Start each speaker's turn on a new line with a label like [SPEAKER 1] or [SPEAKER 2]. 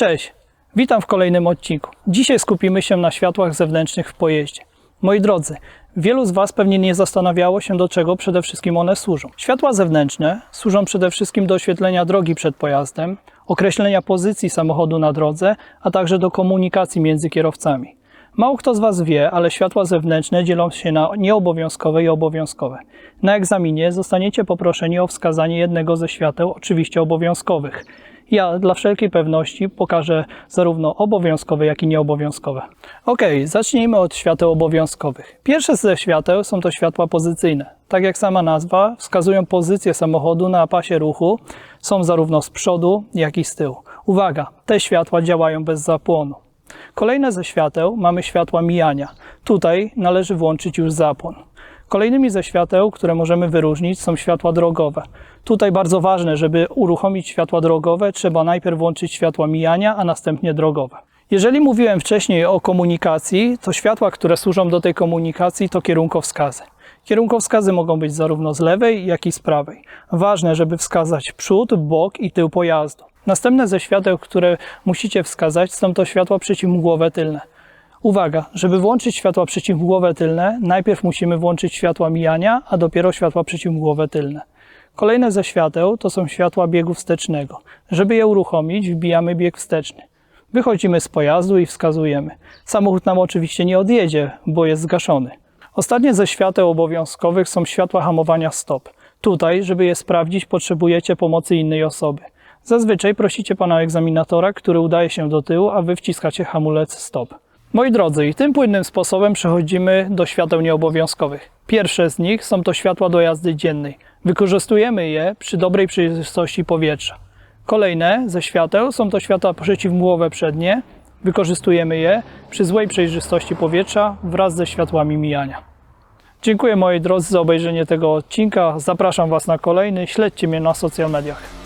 [SPEAKER 1] Cześć, witam w kolejnym odcinku. Dzisiaj skupimy się na światłach zewnętrznych w pojeździe. Moi drodzy, wielu z Was pewnie nie zastanawiało się, do czego przede wszystkim one służą. Światła zewnętrzne służą przede wszystkim do oświetlenia drogi przed pojazdem, określenia pozycji samochodu na drodze, a także do komunikacji między kierowcami. Mało kto z Was wie, ale światła zewnętrzne dzielą się na nieobowiązkowe i obowiązkowe. Na egzaminie zostaniecie poproszeni o wskazanie jednego ze świateł, oczywiście obowiązkowych. Ja dla wszelkiej pewności pokażę zarówno obowiązkowe, jak i nieobowiązkowe. Ok, zacznijmy od świateł obowiązkowych. Pierwsze ze świateł są to światła pozycyjne. Tak jak sama nazwa, wskazują pozycję samochodu na pasie ruchu. Są zarówno z przodu, jak i z tyłu. Uwaga, te światła działają bez zapłonu. Kolejne ze świateł mamy światła mijania. Tutaj należy włączyć już zapłon. Kolejnymi ze świateł, które możemy wyróżnić, są światła drogowe. Tutaj bardzo ważne, żeby uruchomić światła drogowe, trzeba najpierw włączyć światła mijania, a następnie drogowe. Jeżeli mówiłem wcześniej o komunikacji, to światła, które służą do tej komunikacji, to kierunkowskazy. Kierunkowskazy mogą być zarówno z lewej, jak i z prawej. Ważne, żeby wskazać przód, bok i tył pojazdu. Następne ze świateł, które musicie wskazać, są to światła przeciwmgłowe tylne. Uwaga, żeby włączyć światła przeciwmgłowe tylne, najpierw musimy włączyć światła mijania, a dopiero światła przeciwmgłowe tylne. Kolejne ze świateł to są światła biegu wstecznego. Żeby je uruchomić, wbijamy bieg wsteczny. Wychodzimy z pojazdu i wskazujemy. Samochód nam oczywiście nie odjedzie, bo jest zgaszony. Ostatnie ze świateł obowiązkowych są światła hamowania stop. Tutaj, żeby je sprawdzić, potrzebujecie pomocy innej osoby. Zazwyczaj prosicie pana egzaminatora, który udaje się do tyłu, a wy wciskacie hamulec stop. Moi drodzy, i tym płynnym sposobem przechodzimy do świateł nieobowiązkowych. Pierwsze z nich są to światła do jazdy dziennej. Wykorzystujemy je przy dobrej przejrzystości powietrza. Kolejne ze świateł są to światła przeciwmgłowe przednie. Wykorzystujemy je przy złej przejrzystości powietrza wraz ze światłami mijania. Dziękuję moi drodzy za obejrzenie tego odcinka. Zapraszam Was na kolejny. Śledźcie mnie na social mediach.